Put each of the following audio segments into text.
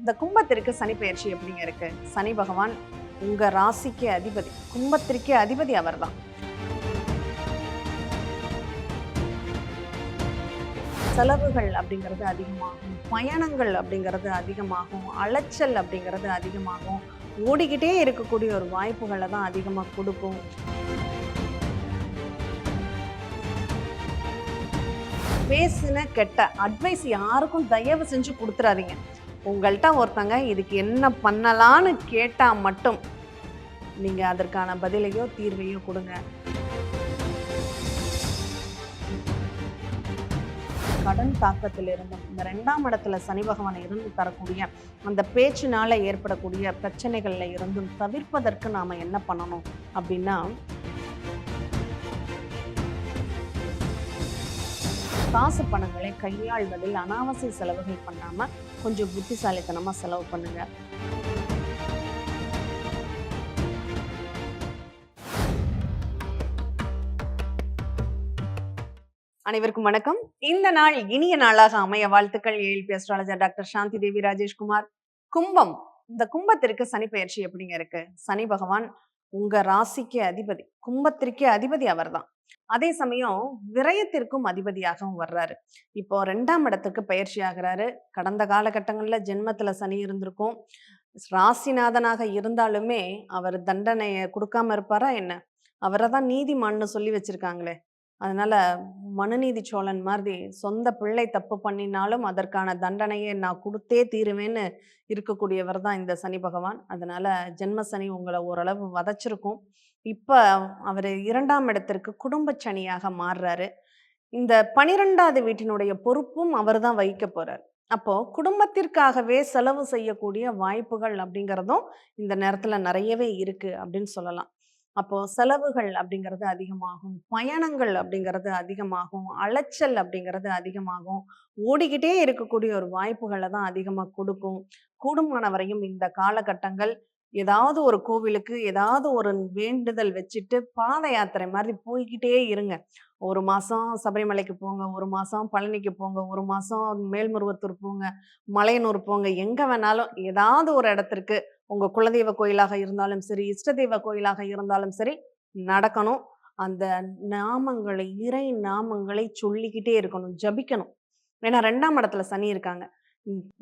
இந்த கும்பத்திற்கு சனி பயிற்சி எப்படிங்க இருக்கு? சனி பகவான் உங்க ராசிக்கு அதிபதி. கும்பத்திற்கே அதிபதி அவர்தான். செலவுகள் அப்படிங்கிறது அதிகமாகும். பயணங்கள் அப்படிங்கிறது அதிகமாகும். அலைச்சல் அப்படிங்கிறது அதிகமாகும். ஓடிக்கிட்டே இருக்கக்கூடிய ஒரு வாய்ப்புகளை தான் அதிகமாக கொடுக்கும். பேசின கெட்ட அட்வைஸ் யாருக்கும் தயவு செஞ்சு கொடுத்துறாதீங்க. உங்கள்கிட்ட ஒருத்தங்க இதுக்கு என்ன பண்ணலான்னு கேட்டால் மட்டும் நீங்கள் அதற்கான பதிலையோ தீர்வையோ கொடுங்க. கடன் தாக்கத்தில் இருந்தும் இந்த ரெண்டாம் இடத்துல சனி பகவானை இருந்து தரக்கூடிய அந்த பேச்சினால ஏற்படக்கூடிய பிரச்சனைகளில் இருந்தும் தவிர்ப்பதற்கு நாம் என்ன பண்ணணும் அப்படின்னா காசு பணங்களை கையாள்வதில் அனாவசிய செலவுகள் பண்ணாமல் கொஞ்சம் புத்திசாலித்தனமா செலவு பண்ணுங்க. அனைவருக்கும் வணக்கம். இந்த நாள் இனிய நாளாக அமைய வாழ்த்துக்கள். ALP astrologer doctor Shanthi Devi Rajeshkumar. கும்பம். இந்த கும்பத்திற்கு சனி பயிற்சி எப்படிங்க இருக்கு? சனி பகவான் உங்க ராசிக்கு அதிபதி. கும்பத்திற்கே அதிபதி அவர்தான். அதே சமயம் விரயத்திற்கும் அதிபதியாகவும் வர்றாரு. இப்போ ரெண்டாம் இடத்துக்கு பயிற்சி ஆகிறாரு கடந்த காலகட்டங்களில் ஜென்மத்தில் சனி இருந்திருக்கும். ராசிநாதனாக இருந்தாலுமே அவர் தண்டனையை கொடுக்காம இருப்பாரா என்ன? அவரை தான் நீதிமான்னு சொல்லி வச்சிருக்காங்களே. அதனால் மனுநீதி சோழன் மாதிரி சொந்த பிள்ளை தப்பு பண்ணினாலும் அதற்கான தண்டனையை நான் கொடுத்தே தீருவேன்னு இருக்கக்கூடியவர் தான் இந்த சனி பகவான். அதனால் ஜென்ம சனி உங்களை ஓரளவு வதைச்சிருக்கும். இப்போ அவர் இரண்டாம் இடத்திற்கு குடும்ப சனியாக மாறுறாரு. இந்த பனிரெண்டாவது வீட்டினுடைய பொறுப்பும் அவர் தான் வைக்க போகிறார் அப்போது குடும்பத்திற்காகவே செலவு செய்யக்கூடிய வாய்ப்புகள் அப்படிங்கிறதும் இந்த நேரத்தில் நிறையவே இருக்குது அப்படின்னு சொல்லலாம். அப்போ செலவுகள் அப்படிங்கிறது அதிகமாகும். பயணங்கள் அப்படிங்கிறது அதிகமாகும். அலைச்சல் அப்படிங்கிறது அதிகமாகும். ஓடிக்கிட்டே இருக்கக்கூடிய ஒரு வாய்ப்புகளை தான் அதிகமாக கொடுக்கும். கூடுமான வரையும் இந்த காலகட்டங்கள் ஏதாவது ஒரு கோவிலுக்கு ஏதாவது ஒரு வேண்டுதல் வச்சுட்டு பாத யாத்திரை மாதிரி போய்கிட்டே இருங்க. ஒரு மாதம் சபரிமலைக்கு போங்க ஒரு மாதம் பழனிக்கு போங்க ஒரு மாதம் மேல்மருவத்தூர் போங்க மலையனூர் போங்க எங்கே வேணாலும் ஏதாவது ஒரு இடத்திற்கு உங்க குலதெய்வ கோயிலாக இருந்தாலும் சரி இஷ்ட தெய்வ கோயிலாக இருந்தாலும் சரி நடக்கணும். அந்த நாமங்களை இறை நாமங்களை சொல்லிக்கிட்டே இருக்கணும் ஜபிக்கணும். ஏன்னா ரெண்டாம் இடத்துல சனி இருக்காங்க.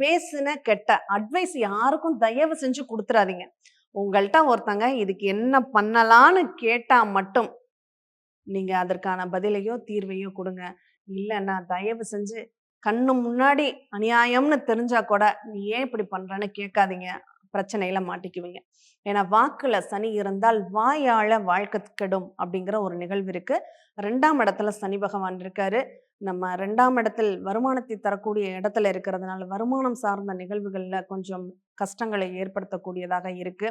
பேசின கெட்ட அட்வைஸ் யாருக்கும் தயவு செஞ்சு கொடுத்துறாதீங்க. உங்கள்கிட்ட ஒருத்தங்க இதுக்கு என்ன பண்ணலான்னு கேட்டா மட்டும் நீங்க அதற்கான பதிலையோ தீர்வையோ கொடுங்க. இல்லைன்னா தயவு செஞ்சு கண்ணு முன்னாடி அநியாயம்னு தெரிஞ்சா கூட நீ ஏன் இப்படி பண்றன்னு கேட்காதீங்க. பிரச்சனையில மாட்டிக்குவீங்க. ஏன்னா வாக்குல சனி இருந்தால் வாயால வாழ்க்கை கெடும் அப்படிங்கிற ஒரு நிகழ்வு இருக்கு. ரெண்டாம் இடத்துல சனி பகவான் இருக்காரு. நம்ம ரெண்டாம் இடத்தில் வருமானத்தை தரக்கூடிய இடத்துல இருக்கிறதுனால வருமானம் சார்ந்த நிகழ்வுகளில் கொஞ்சம் கஷ்டங்களை ஏற்படுத்தக்கூடியதாக இருக்கு.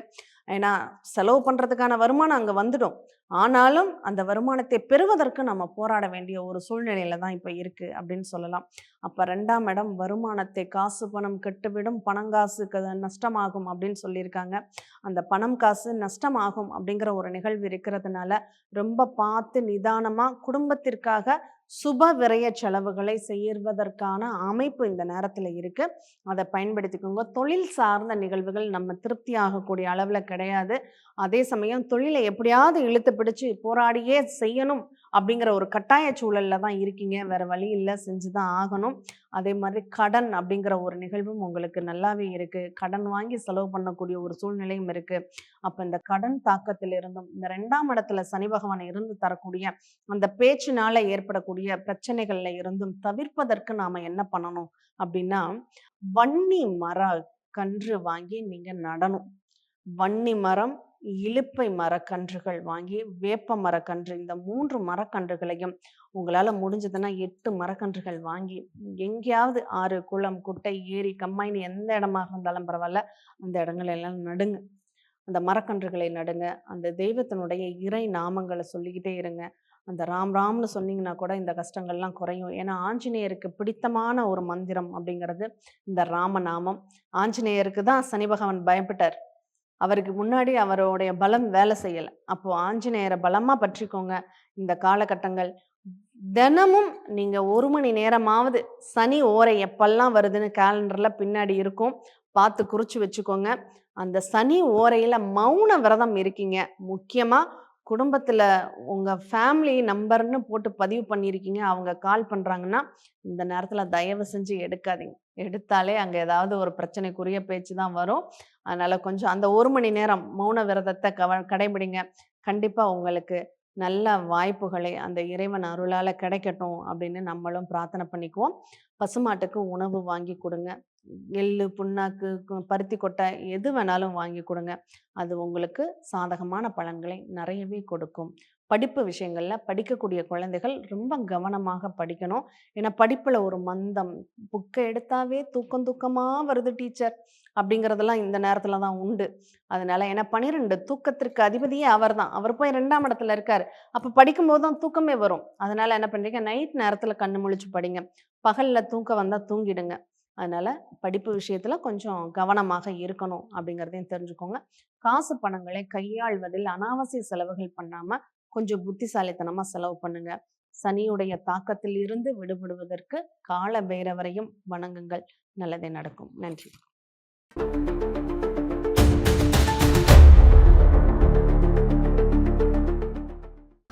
ஏன்னா செலவு பண்ணுறதுக்கான வருமானம் அங்கே வந்துடும். ஆனாலும் அந்த வருமானத்தை பெறுவதற்கு நம்ம போராட வேண்டிய ஒரு சூழ்நிலையில தான் இப்போ இருக்குது அப்படின்னு சொல்லலாம். அப்போ ரெண்டாம் இடம் வருமானத்தை காசு பணம் கெட்டுவிடும் பணங்காசு க- நஷ்டமாகும் அப்படின்னு சொல்லியிருக்காங்க. அந்த பணம் காசு நஷ்டமாகும் அப்படிங்கிற ஒரு நிகழ்வு இருக்கிறதுனால ரொம்ப பார்த்து நிதானமாக குடும்பத்திற்காக சுப விரய செலவுகளை செய்வதற்கான அமைப்பு இந்த நேரத்துல இருக்கு. அதை பயன்படுத்திக்கோங்க. தொழில் சார்ந்த நிகழ்வுகள் நம்ம திருப்தி ஆகக்கூடிய அளவுல கிடையாது. அதே சமயம் தொழிலை எப்படியாவது இழுத்து பிடிச்சு போராடியே செய்யணும் அப்படிங்கிற ஒரு கட்டாய சூழலில் தான் இருக்கீங்க. வேற வழி இல்லை. செஞ்சுதான் ஆகணும். அதே மாதிரி கடன் அப்படிங்கிற ஒரு நிகழ்வும் உங்களுக்கு நல்லாவே இருக்குது கடன் வாங்கி செலவு பண்ணக்கூடிய ஒரு சூழ்நிலையும் இருக்குது அப்போ இந்த கடன் தாக்கத்தில் இருந்தும் இந்த ரெண்டாம் இடத்துல சனி பகவான் இருந்து தரக்கூடிய அந்த பேச்சினால ஏற்படக்கூடிய பிரச்சனைகளில் இருந்தும் தவிர்ப்பதற்கு நாம் என்ன பண்ணணும் அப்படின்னா வன்னி மர கன்று வாங்கி நீங்கள் நடணும். வன்னி மரம் இலுப்பை மரக்கன்றுகள் வாங்கி வேப்ப மரக்கன்று இந்த மூன்று மரக்கன்றுகளையும் உங்களால் முடிஞ்சதுன்னா எட்டு மரக்கன்றுகள் வாங்கி எங்கேயாவது ஆறு குளம் குட்டை ஏரி கம்மாயின்னு எந்த இடமாக இருந்தாலும் பரவாயில்ல அந்த இடங்கள் எல்லாம் நடுங்க. அந்த மரக்கன்றுகளை நடுங்க. அந்த தெய்வத்தினுடைய இறை நாமங்களை சொல்லிக்கிட்டே இருங்க. அந்த ராம் ராம்னு சொன்னீங்கன்னா கூட இந்த கஷ்டங்கள்லாம் குறையும். ஏன்னா ஆஞ்சநேயருக்கு பிடித்தமான ஒரு மந்திரம் அப்படிங்கிறது இந்த ராமநாமம். ஆஞ்சநேயருக்கு தான் சனி பகவான் பயப்பட்டார். அவருக்கு முன்னாடி அவருடைய பலம் வேலை செய்யலை. அப்போ ஆஞ்சநேயரை பலமாக பற்றிக்கோங்க இந்த காலகட்டங்கள். தினமும் நீங்கள் ஒரு மணி நேரமாவது சனி ஓரை எப்பெல்லாம் வருதுன்னு கேலண்டரில் பின்னாடி இருக்கும். பார்த்து குறித்து வச்சுக்கோங்க. அந்த சனி ஓரையில் மௌன விரதம் இருக்கீங்க. முக்கியமாக குடும்பத்தில் உங்கள் ஃபேமிலி நம்பர்னு போட்டு பதிவு பண்ணியிருக்கீங்க. அவங்க கால் பண்ணுறாங்கன்னா இந்த நேரத்தில் தயவு செஞ்சு எடுக்காதீங்க. எடுத்தாலே அங்கே ஏதாவது ஒரு பிரச்சனைக்குரிய பேச்சு தான் வரும். அதனால் கொஞ்சம் அந்த ஒரு மணி நேரம் மௌன விரதத்தை கவ கடைபிடிங்க. கண்டிப்பாக உங்களுக்கு நல்ல வாய்ப்புகளை அந்த இறைவன் அருளால் கிடைக்கட்டும் அப்படின்னு நம்மளும் பிரார்த்தனை பண்ணிக்குவோம். பசுமாட்டுக்கு உணவு வாங்கி கொடுங்க. எள்ளு புண்ணாக்கு பருத்தி கொட்டை எது வேணாலும் வாங்கி கொடுங்க. அது உங்களுக்கு சாதகமான பலன்களை நிறையவே கொடுக்கும். படிப்பு விஷயங்களில் படிக்கக்கூடிய குழந்தைகள் ரொம்ப கவனமாக படிக்கணும். ஏன்னா படிப்பில் ஒரு மந்தம் புக்கை எடுத்தாவே தூக்கம் தூக்கமாக வருது டீச்சர் அப்படிங்கிறதெல்லாம் இந்த நேரத்தில் தான் உண்டு. அதனால ஏன்னா பனிரெண்டு தூக்கத்திற்கு அதிபதியே அவர் தான். அவர் போய் ரெண்டாம் இடத்துல இருக்கார். அப்போ படிக்கும்போது தான் தூக்கமே வரும். அதனால என்ன பண்ணுறீங்க நைட் நேரத்தில் கண்ணு முழிச்சு படிங்க. பகலில் தூக்கம் வந்தால் தூங்கிடுங்க. அதனால் படிப்பு விஷயத்தில் கொஞ்சம் கவனமாக இருக்கணும் அப்படிங்கிறதையும் தெரிஞ்சுக்கோங்க. காசு பணங்களை கையாள்வதில் அனாவசிய செலவுகள் பண்ணாமல் கொஞ்சம் புத்திசாலித்தனமாக செலவு பண்ணுங்க. சனியுடைய தாக்கத்தில் இருந்து விடுபடுவதற்கு கால பைரவரையும் வணங்குங்கள். நல்லதே நடக்கும். நன்றி.